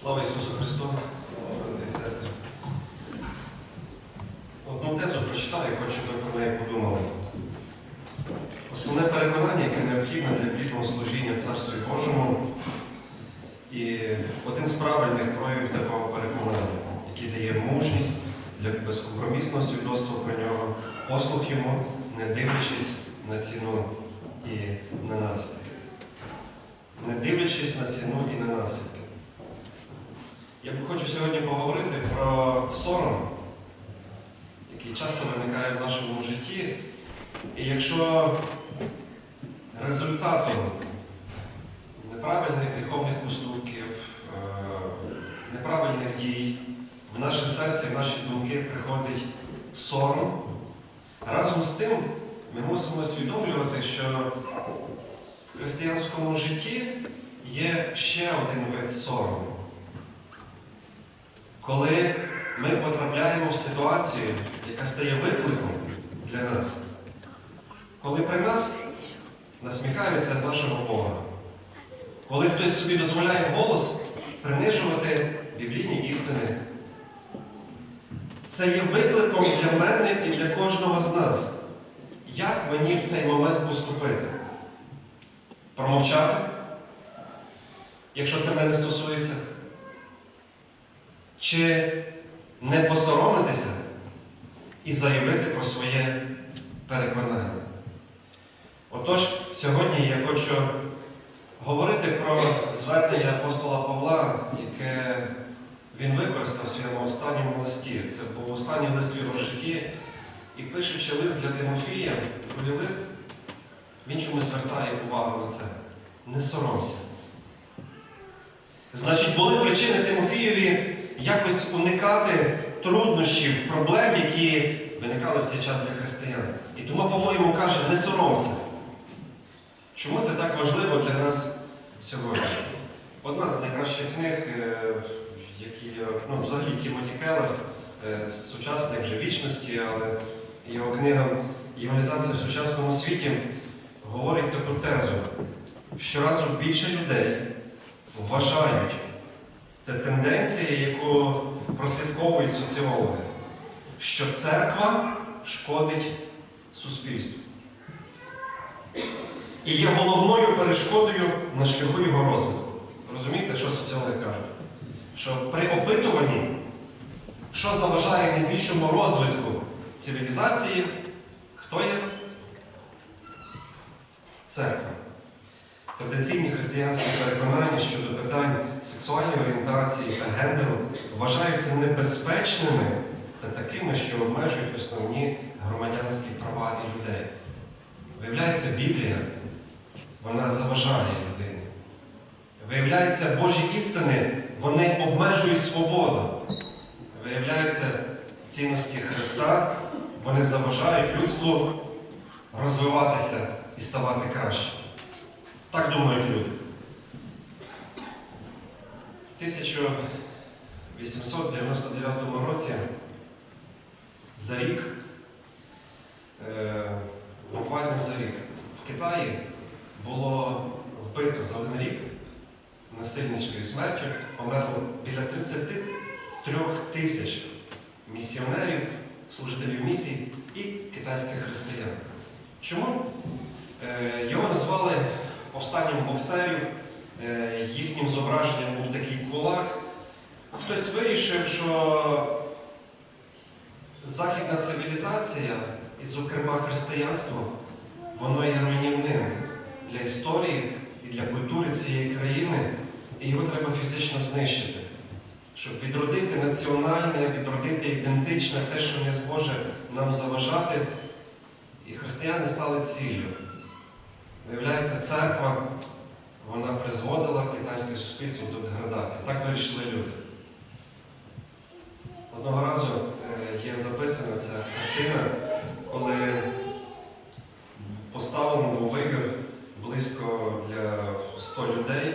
Слава Ісусу Христу, брати і сестри. Одну тезу прочитаю, хочу, щоб ви про неї подумали. Основне переконання, яке необхідне для плідного служіння в Царстві Божому, і один з правильних проявів такого переконання, який дає мужність для безкомпромісного свідоцтва про нього, послух йому, не дивлячись на ціну і на наслідки. Не дивлячись на ціну і на наслідки. Я хочу сьогодні поговорити про сором, який часто виникає в нашому житті. І якщо результатом неправильних гріховних поступків, е, неправильних дій в наше серце, в наші думки приходить сором, разом з тим ми мусимо усвідомлювати, що в християнському житті є ще один вид сорому. Коли ми потрапляємо в ситуацію, яка стає викликом для нас, коли при нас насміхаються з нашого Бога, коли хтось собі дозволяє голос принижувати біблійні істини, це є викликом для мене і для кожного з нас. Як мені в цей момент поступити? Промовчати, якщо це мене стосується? Чи не посоромитися і заявити про своє переконання? Отож, сьогодні я хочу говорити про звернення апостола Павла, яке він використав в своєму останньому листі. Це був останній лист в його житті. І пишучи лист для Тимофія, другий лист, він чомусь звертає увагу на це. Не соромся. Значить, були причини Тимофієві якось уникати труднощів, проблем, які виникали в цей час для християн. І тому Павло йому каже, не соромся. Чому це так важливо для нас сьогодні? Одна з найкращих книг, е, які ну, взагалі Тімоті Келлер, е, сучасник вже вічності, але його книга Євангелізація в сучасному світі говорить таку тезу, що разом більше людей вважають, це тенденція, яку прослідковують соціологи, що церква шкодить суспільству. І є головною перешкодою на шляху його розвитку. Розумієте, що соціологи кажуть? Що при опитуванні, що заважає найбільшому розвитку цивілізації, хто є? Церква. Традиційні християнські переконання щодо питань сексуальної орієнтації та гендеру вважаються небезпечними та такими, що обмежують основні громадянські права і людей. Виявляється, Біблія вона заважає людині. Виявляється, Божі істини вони обмежують свободу. Виявляється, цінності Христа вони заважають людству розвиватися і ставати краще. Так думають люди. В 1899 році за рік, е, буквально за рік, в Китаї було вбито за один рік насильницькою смертю, померло біля 33 тисяч місіонерів, служителів місій і китайських християн. Чому? Е, Його назвали повстанням боксерів, е, їхнім зображенням був такий кулак. Хтось вирішив, що західна цивілізація, і, зокрема, християнство, воно є руйнівним для історії і для культури цієї країни, і його треба фізично знищити, щоб відродити національне, відродити ідентичне те, що не зможе нам заважати. І християни стали ціллю. Виявляється, церква вона призводила китайське суспільство до деградації. Так вирішили люди. Одного разу е, є записана ця картина, коли поставлений був вибір близько для 100 людей.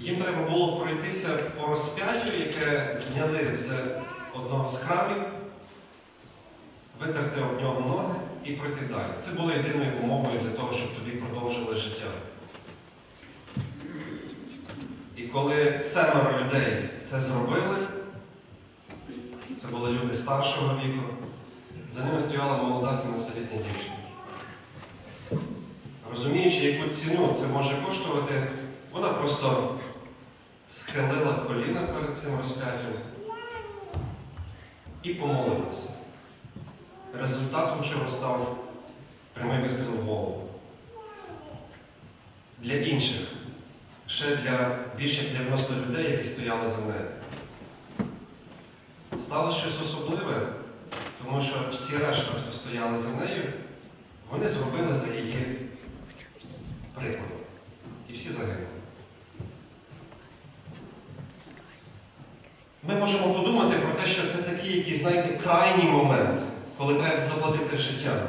Їм треба було пройтися по розп'яттю, яке зняли з одного з храмів, витерти об нього ноги і пройти далі. Це було єдиною умовою для того, щоб тобі продовжили життя. І коли семеро людей це зробили, це були люди старшого віку, за ними стояла молода 17-літня дівчина. Розуміючи, яку ціну це може коштувати, вона просто схилила коліна перед цим розп'яттям і помолилася. Результатом чого став прямий вистріл в голову. Для інших, ще для більше 90 людей, які стояли за нею. Стало щось особливе, тому що всі решта, хто стояли за нею, вони зробили за її прикладом. І всі загинули. Ми можемо подумати про те, що це такий, який, знаєте, крайній момент, коли треба заплатити життя.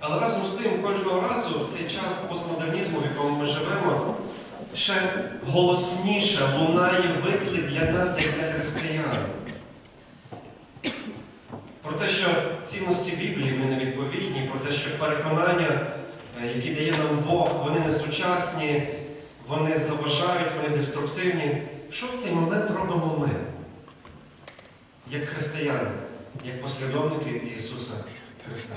Але разом з тим, кожного разу в цей час постмодернізму, в якому ми живемо, ще голосніше лунає виклик для нас, як для християн. Про те, що цінності Біблії вони невідповідні, про те, що переконання, е, які дає нам Бог, вони не сучасні, вони заважають, вони деструктивні. Що в цей момент робимо ми, як християни, як послідовники Ісуса Христа?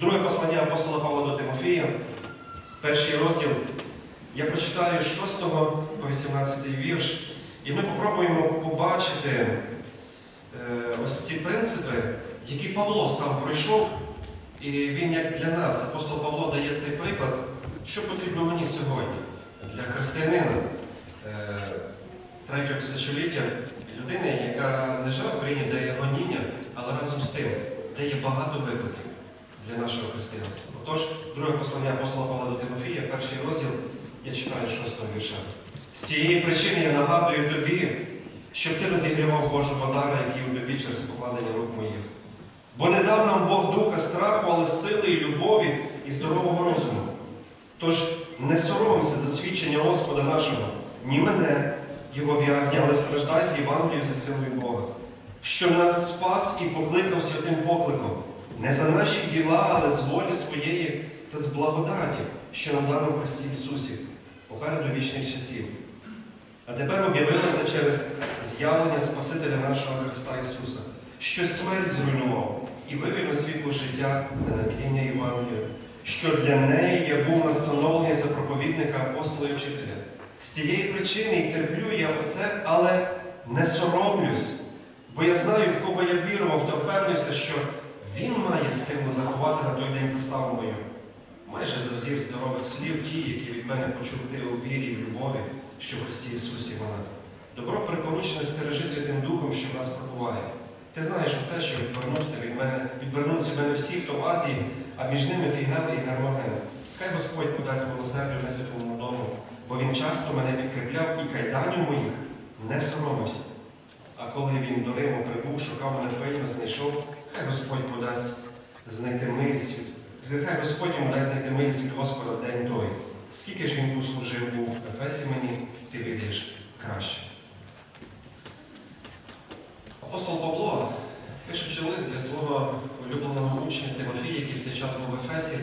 Друге послання апостола Павла до Тимофія, перший розділ. Я прочитаю з 6 по 18 вірш, і ми попробуємо побачити е, ось ці принципи, які Павло сам пройшов, і він як для нас, апостол Павло дає цей приклад, що потрібно мені сьогодні для християнина е, третього тисячоліття, людини, яка не живе в країні, де є гоніння, але разом з тим, де є багато викликів для нашого християнства. Отож, друге послання апостола Павла до Тимофія, перший розділ, я читаю шостого вірша. З цієї причини я нагадую тобі, щоб ти розігрівав Божого дара, який у тобі через покладення рук моїх. Бо не дав нам Бог духа страху, але сили і любові і здорового розуму. Тож не соромся за свідчення Господа нашого, ні мене, його в'язні, але страждай з Євангелією за силою Бога, що нас спас і покликав святим покликом, не за наші діла, але з волі своєї та з благодаті, що нам дано в Христі Ісусі, попереду вічних часів. А тепер об'явилося через з'явлення Спасителя нашого Христа Ісуса, що смерть зруйнував і вивів на світло життя та натління Євангелія, що для неї я був настановлений за проповідника апостола і вчителя. З цієї причини й терплю я оце, але не соромлюсь, бо я знаю, в кого я вірував, та впевнився, що він має силу заховати на той день заставу мою. Майже за взір здорових слів ті, які від мене почув ти у вірі і любові, що в Христі Ісусі вона. Добро припоручене стережи Святим Духом, що в нас пробуває. Ти знаєш оце, що відвернувся від мене, відвернулися від мене всі, хто в Азії, а між ними Фігел і Гермоген. Хай Господь подасть милосердя неситому дому, бо він часто мене підкріпляв і кайданів моїх не соромився. А коли він до Риму прибув, шукав мене пильно, знайшов, хай Господь подасть знайти милість Хай Господь йому дасть знайти милість від Господа в день той. Скільки ж він послужив в Ефесі мені, ти відаєш краще. Апостол Павло, пишучи лист для свого улюбленого учня Тимофія, який в цей час був в Ефесі,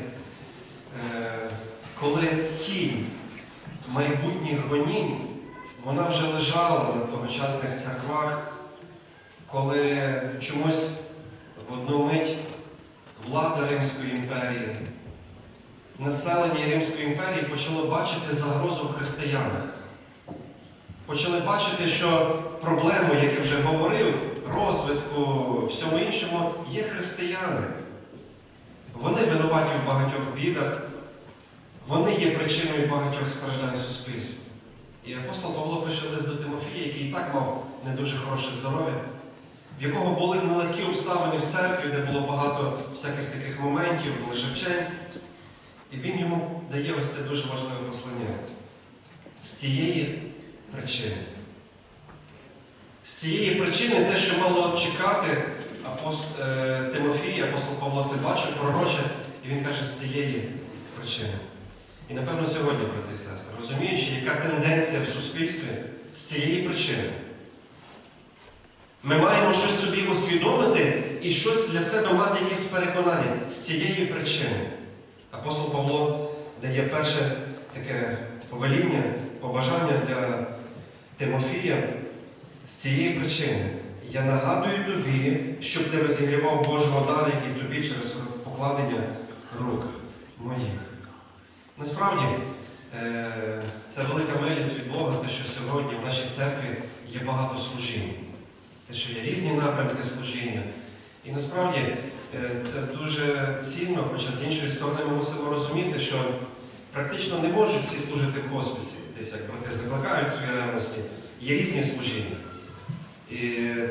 е, коли тінь майбутніх гонінь, вона вже лежала на тогочасних церквах, коли чомусь в одну мить влада Римської імперії, населення Римської імперії почало бачити загрозу в християнах. Почали бачити, що проблему, як я вже говорив, розвитку, всьому іншому, є християни. Вони винуваті в багатьох бідах, вони є причиною багатьох страждань суспільства. І апостол Павло пише лист до Тимофія, який і так мав не дуже хороше здоров'я, в якого були нелегкі обставини в церкві, де було багато всяких таких моментів, лишевчень. І він йому дає ось це дуже важливе послання. З цієї причини. З цієї причини те, що мало чекати апост... е, Тимофій, апостол Павло це бачив, пророче, і він каже, з цієї причини. І напевно сьогодні, брати і сестри, розуміючи, яка тенденція в суспільстві з цієї причини. Ми маємо щось собі усвідомити і щось для себе мати якісь переконання з цієї причини. Апостол Павло дає перше таке повеління, побажання для Тимофія, з цієї причини я нагадую тобі, щоб ти розігрівав Божого дару, який тобі через покладення рук моїх. Насправді, е, це велика милість від Бога, те, що сьогодні в нашій церкві є багато служінь, те, що є різні напрямки служіння. І насправді е, це дуже цінно, хоча з іншої сторони ми мусимо розуміти, що практично не можуть всі служити в хосписі, десь як брати закликають свої ревності. Є різні служіння. І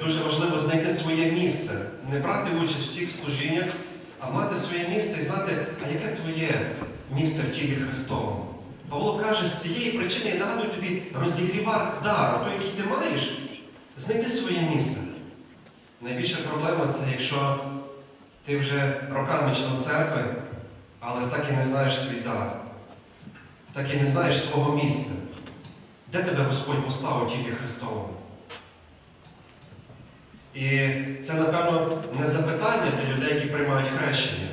дуже важливо знайти своє місце, не брати участь у всіх служіннях, а мати своє місце і знати, а яке твоє місце в тілі Христовому. Павло каже, з цієї причини я нагадую тобі розігрівати дар, той, який ти маєш, знайди своє місце. Найбільша проблема це якщо ти вже роками член церкви, але так і не знаєш свій дар, так і не знаєш свого місця. Де тебе Господь поставив тілі Христовому? І це, напевно, не запитання для людей, які приймають хрещення,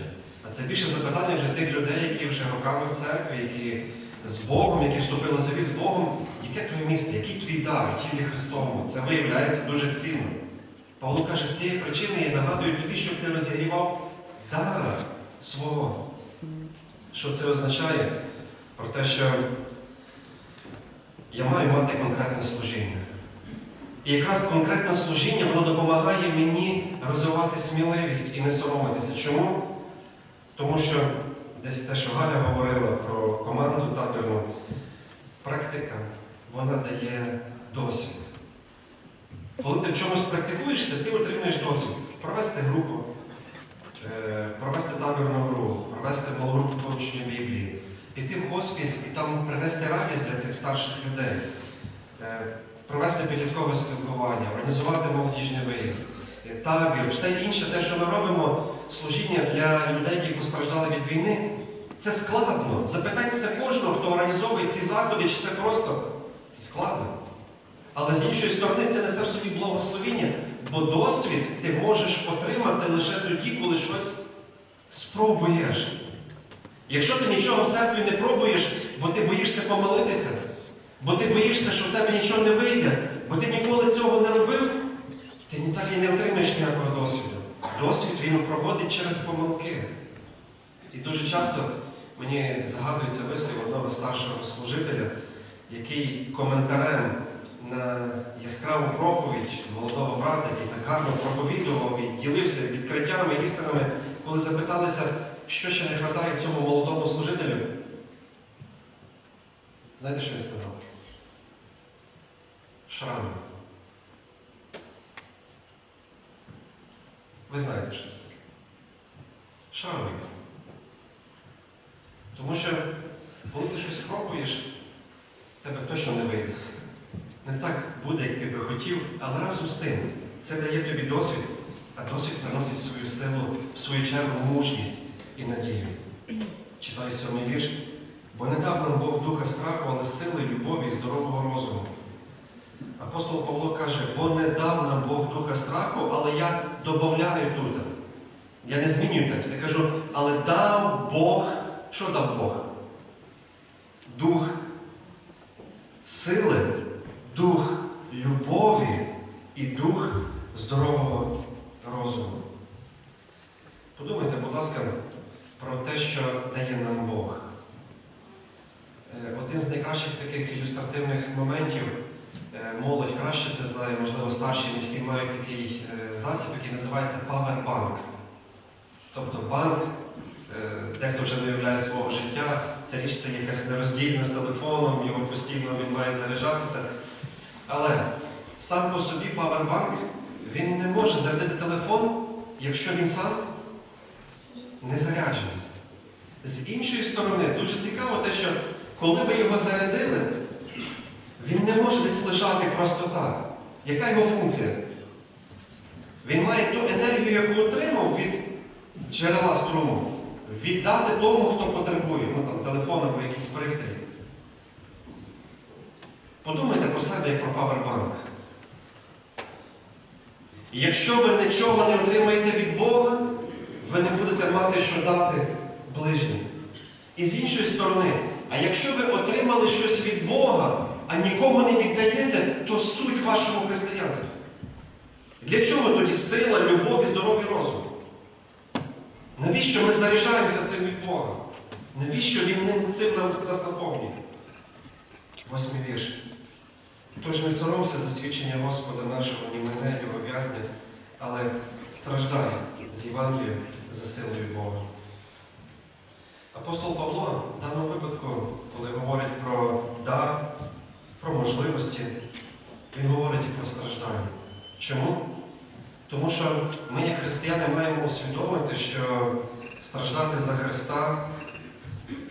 це більше запитання для тих людей, які вже роками в церкві, які з Богом, які вступили завіт з Богом, яке твоє місце, який твій дар в тілі Христовому. Це виявляється дуже цінно. Павло каже, з цієї причини я нагадую тобі, щоб ти розігрівав дара свого. Що це означає? Про те, що я маю мати конкретне служіння. І якраз конкретне служіння воно допомагає мені розвивати сміливість і не соромитися. Чому? Тому що десь те, що Галя говорила про команду табірну, практика, вона дає досвід. Коли ти в чомусь практикуєшся, ти отримуєш досвід. Провести групу, е, провести табірну гру, провести малу групу Біблії, піти в хоспіс і там принести радість для цих старших людей, е, провести підліткове спілкування, організувати молодіжний виїзд, е, табір, все інше, те, що ми робимо, служіння для людей, які постраждали від війни, це складно. Запитайтеся кожного, хто організовує ці заходи, чи це просто це складно. Але з іншої сторони, це несе в собі благословіння, бо досвід ти можеш отримати лише тоді, коли щось спробуєш. Якщо ти нічого в церкві не пробуєш, бо ти боїшся помилитися, бо ти боїшся, що в тебе нічого не вийде, бо ти ніколи цього не робив, ти ні так і не отримаєш ніякого досвіду. Досвід він проходить через помилки. І дуже часто мені згадується вислів одного старшого служителя, який коментарем на яскраву проповідь молодого брата, який так гарно проповідував і ділився відкриттями, істинами, коли запиталися, що ще не вистачає цьому молодому служителю. Знаєте, що він сказав? Шрами. Ви знаєте, що це таке? Шрами. Тому що, коли ти щось пробуєш, тебе точно не вийде. Не так буде, як ти би хотів, але разом з тим це дає тобі досвід, а досвід приносить свою силу, в свою чергу мужність і надію. Читаю сьомий вірш. Бо не дав нам Бог духа страху, але сили, любові і здорового розуму. Апостол Павло каже, бо не дав нам Бог духа страху, але я додаю тут. Я не змінюю текст. Я кажу, але дав Бог, що дав Бог? Дух сили, дух любові і дух здорового розуму. Подумайте, будь ласка, про те, що дає нам Бог. Е, Один з найкращих таких ілюстративних моментів, молодь краще це знає, можливо, старші не всі мають такий е, засіб, який називається Powerbank. Тобто банк, е, дехто вже не уявляє свого життя, ця річ стає якась нероздільна з телефоном, його постійно він має заряджатися. Але сам по собі Powerbank, він не може зарядити телефон, якщо він сам не заряджений. З іншої сторони, дуже цікаво те, що коли ви його зарядили, він не може десь лежати просто так. Яка його функція? Він має ту енергію, яку отримав від джерела струму, віддати тому, хто потребує, ну там телефон або якийсь пристрій. Подумайте про себе як про павербанк. Якщо ви нічого не отримаєте від Бога, ви не будете мати що дати ближнім. І з іншої сторони, а якщо ви отримали щось від Бога, а нікому не віддаєте, то суть вашого християнства. Для чого тоді сила, любов і здоровий розум? Навіщо ми заряджаємося цим від Бога? Навіщо Він ним цим нас, нас наповнює? Восьмий вірш. Тож не соромся за свідчення Господа нашого, ні мене, його в'язня, але страждай з Євангелією за силою Бога. Апостол Павло в даному випадку, коли говорить про дар, про можливості, він говорить і про страждання. Чому? Тому що ми, як християни, маємо усвідомити, що страждати за Христа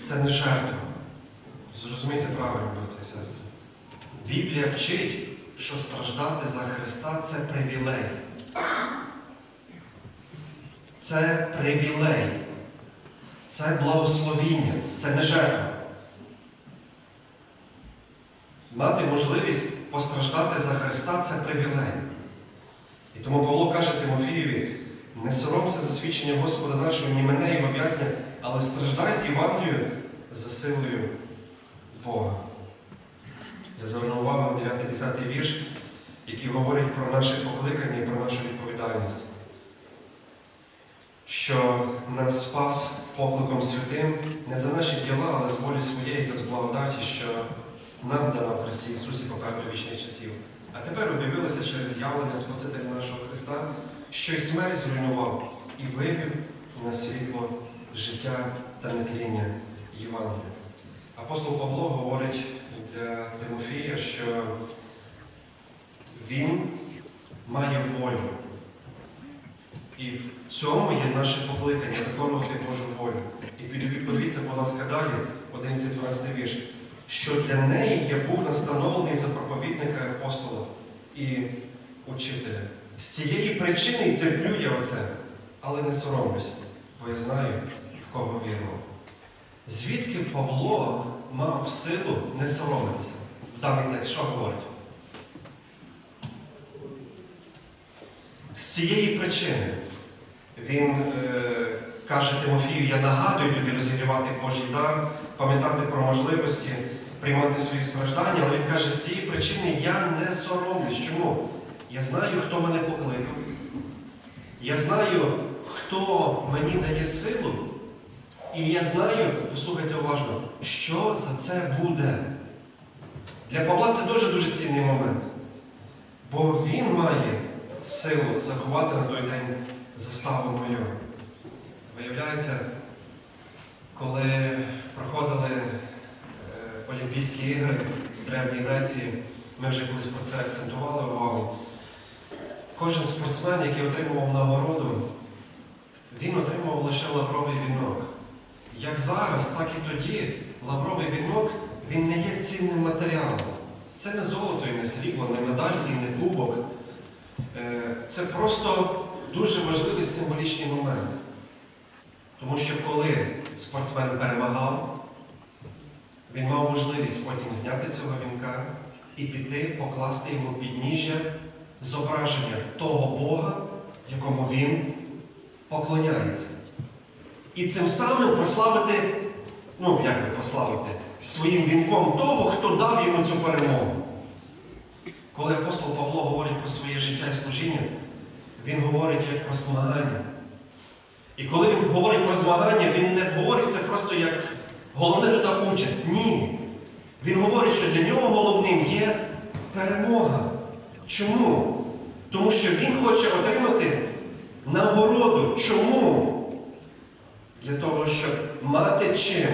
це не жертва. Зрозумійте правильно, брати і сестри. Біблія вчить, що страждати за Христа це привілей. Це привілей. Це благословіння, це не жертва. Мати можливість постраждати за Христа це привілей. І тому Павло каже Тимофієві, не соромся за свідчення Господа нашого, ні мене його в'язня, але страждай з Євангелією за силою Бога. Я звернув увагу на 9-10 вірш, який говорить про наше покликання і про нашу відповідальність. Що нас спас покликом святим не за наші діла, але з волі своєї та з благодаті, що нам дана в Христі Ісусі попереду вічних часів. А тепер об'явилося через з'явлення Спасителя нашого Христа, що й смерть зруйнував і вивів на світло життя та нетління Євангелія. Апостол Павло говорить для Тимофія, що він має волю. І в цьому є наше покликання виконувати Божу волю. І подивіться, будь ласка, далі, 11-12 вірш, що для неї я був настановлений за проповідника апостола і учителя. З цієї причини терплю я оце, але не соромлюсь, бо я знаю, в кого вірував. Звідки Павло мав силу не соромитися? В даний текст що говорить? З цієї причини він е, каже Тимофію, я нагадую тобі розігрівати Божий дар, пам'ятати про можливості, приймати свої страждання, але він каже, з цієї причини я не соромлюсь. Чому? Я знаю, хто мене покликав. Я знаю, хто мені дає силу. І я знаю, послухайте уважно, що за це буде. Для Павла це дуже-дуже цінний момент. Бо він має силу заховати на той день заставу мою. Виявляється, коли проходили Олімпійські ігри в Древній Греції, ми вже колись про це акцентували увагу. Кожен спортсмен, який отримував нагороду, він отримував лише лавровий вінок. Як зараз, так і тоді лавровий вінок він не є цінним матеріалом. Це не золото і не срібло, не медаль і не кубок. Е, Це просто дуже важливий символічний момент. Тому що коли спортсмен перемагав, він мав можливість потім зняти цього вінка і піти, покласти йому підніжжя зображення того Бога, якому він поклоняється. І цим самим прославити, ну як би прославити, своїм вінком того, хто дав йому цю перемогу. Коли апостол Павло говорить про своє життя і служіння, він говорить як про змагання. І коли він говорить про змагання, він не говорить це просто як головне тут участь. Ні. Він говорить, що для нього головним є перемога. Чому? Тому що він хоче отримати нагороду. Чому? Для того, щоб мати чим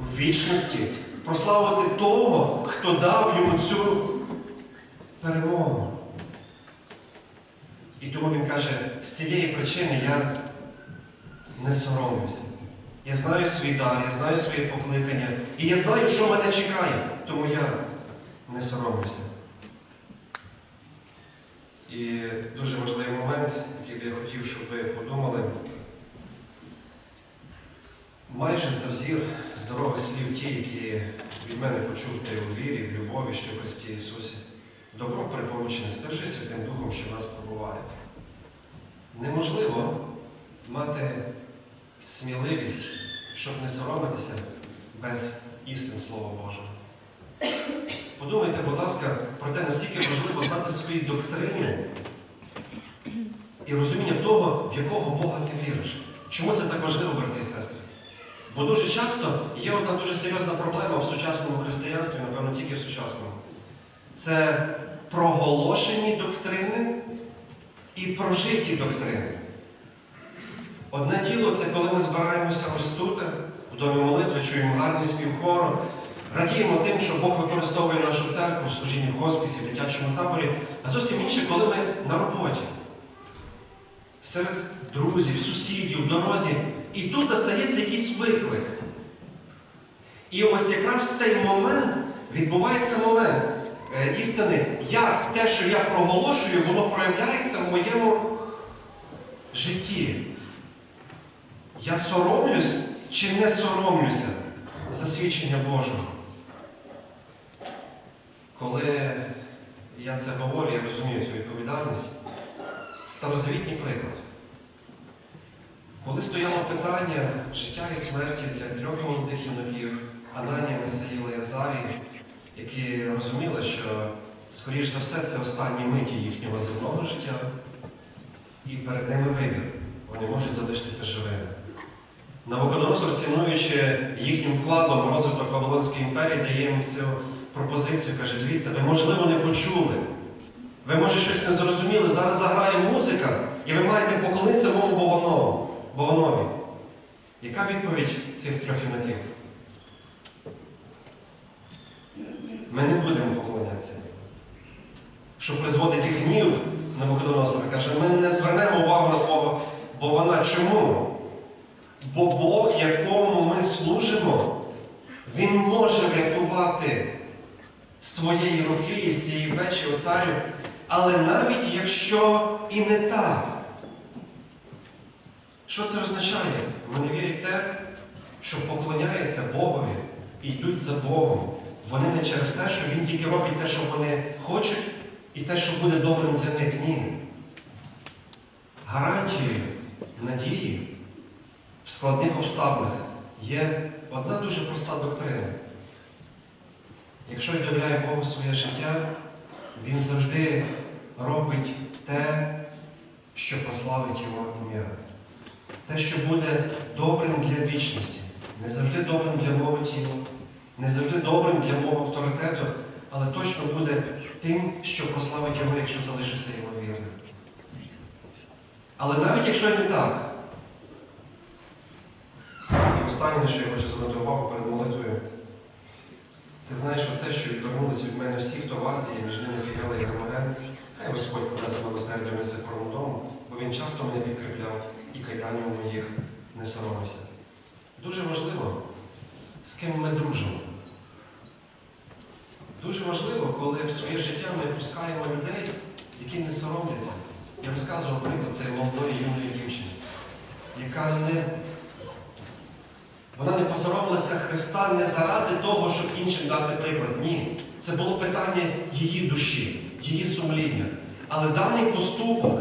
в вічності прославити того, хто дав йому цю перемогу. І тому він каже, з цієї причини я не соромлюся. Я знаю свій дар, я знаю своє покликання, і я знаю, що мене чекає, тому я не соромлюся. І дуже важливий момент, який би я хотів, щоб ви подумали. Майже за взір здорових слів ті, які від мене почув ти у вірі, в любові, що в Христі Ісусі. Добро припоручене, стержи Святим Духом, що нас пробуває. Неможливо мати сміливість, щоб не соромитися без істин Слова Божого. подумайте, будь ласка, про те, наскільки важливо знати свої доктрини і розуміння того, в якого Бога ти віриш. Чому це так важливо, брати і сестри? Бо дуже часто є одна дуже серйозна проблема в сучасному християнстві, напевно, тільки в сучасному. Це проголошені доктрини і прожиті доктрини. Одне діло це коли ми збираємося ось тут, в домі молитви, чуємо гарний спів радіємо тим, що Бог використовує нашу церкву в служінні в госпісі, в дитячому таборі, а зовсім інше, коли ми на роботі. Серед друзів, сусідів, дорозі. І тут стається якийсь виклик. І ось якраз в цей момент відбувається момент е, істини, як те, що я проголошую, воно проявляється в моєму житті. Я соромлюсь чи не соромлюся за свідчення Божого. Коли я це говорю, я розумію цю відповідальність. Старозавітній приклад. Коли стояло питання життя і смерті для трьох молодих юнаків, Ананія, Месаїла і Азарії, які розуміли, що, скоріш за все, це останні миті їхнього земного життя, і перед ними вибір. Вони можуть залишитися живими. Навуходоносор, цінуючи їхнім вкладом розвиток Вавилонської імперії, дає їм цю пропозицію, каже, дивіться, ви, можливо, не почули. Ви, може, щось не зрозуміли, зараз заграє музика, і ви маєте поклонитися Богонову, Богонові. Яка відповідь цих трьох юнаків? Ми не будемо поклонятися. Що призводить гнів на Богодоносора, каже, ми не звернемо увагу на Твого Богона. Чому? Бо Бог, якому ми служимо, Він може врятувати з твоєї руки і з цієї печі, о царю. Але навіть якщо і не так, що це означає? Вони вірять те, що поклоняються Богові і йдуть за Богом. Вони не через те, що Він тільки робить те, що вони хочуть, і те, що буде добрим для них. Ні. Гарантією надії в складних обставинах є одна дуже проста доктрина. Якщо я довіряю Богу своє життя, Він завжди робить те, що прославить Його ім'я. Те, що буде добрим для вічності, не завжди добрим для мого тіла, не завжди добрим для мого авторитету, але точно буде тим, що прославить Його, якщо залишуся його вірним. Але навіть якщо не так, останнє, на що я хочу звернути увагу перед молитвою, ти знаєш оце, що відвернулися від мене всі, хто в Азії, між ними Фігела і Гермоген, хай Господь подасть милосердя Несифорому дому, бо він часто мене підкріпляв і кайданів моїх не соромився. Дуже важливо, з ким ми дружимо. Дуже важливо, коли в своє життя ми пускаємо людей, які не соромляться. Я розказував приклад цієї молодої юної дівчини, яка не вона не посоромилася Христа не заради того, щоб іншим дати приклад. Ні. Це було питання її душі, її сумління. Але даний поступок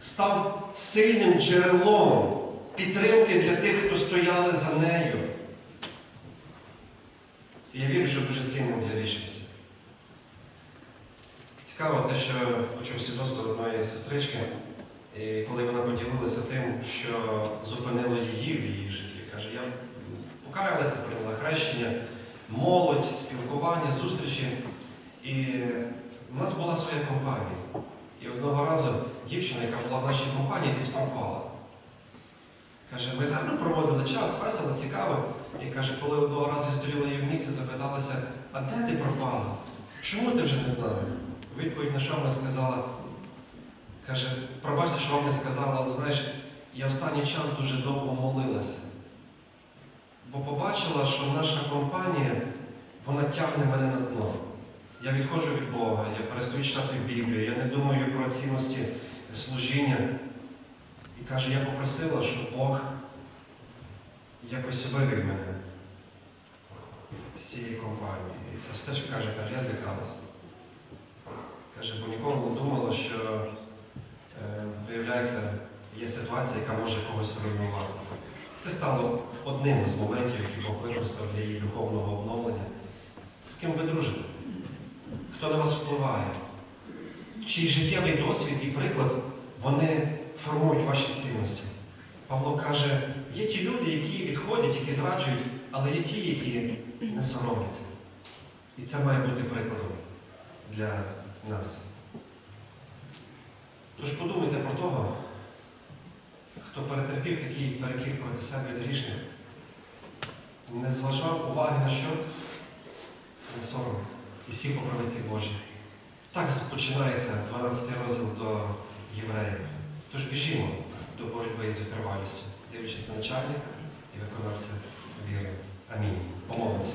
став сильним джерелом підтримки для тих, хто стояли за нею. І я вірю, що дуже цінним для вічності. Цікаво те, що почув свідоцтво одної сестрички, коли вона поділилася тим, що зупинило її в її житті. Каже, я покаялася, прийняла хрещення, молодь, спілкування, зустрічі. І в нас була своя компанія. І одного разу дівчина, яка була в нашій компанії, десь пропала. Каже, ми гарно проводили час, весело, цікаво. І каже, коли одного разу я стріла її в місці, запиталася, а де ти пропала? Чому ти вже не з? Відповідь на що вона сказала, каже, пробачте, що вам не сказала, але знаєш, я останній час дуже довго молилася. Бо побачила, що наша компанія, вона тягне мене на дно. Я відходжу від Бога, я перестаю читати Біблію, я не думаю про цінності служіння. І каже, я попросила, щоб Бог якось вивів мене з цієї компанії. І ця стежка каже, каже, я злякалася. Каже, бо ніколи не думала, що е, виявляється, є ситуація, яка може когось руйнувати. Це стало одним з моментів, які Бог використав для її духовного обновлення. З ким ви дружите? хто на вас впливає, чий життєвий досвід і приклад вони формують ваші цінності. Павло каже, є ті люди, які відходять, які зраджують, але є ті, які не соромляться. І це має бути прикладом для нас. Тож подумайте про того, хто перетерпів такий перекір проти себе від грішних, не зважав уваги на що? На сором. І сів по правиці Божій. Так починається 12 розділ до євреїв. Тож біжімо до боротьби з витривалістю, дивлячись на начальника і виконавця віри. Амінь. Помолимося.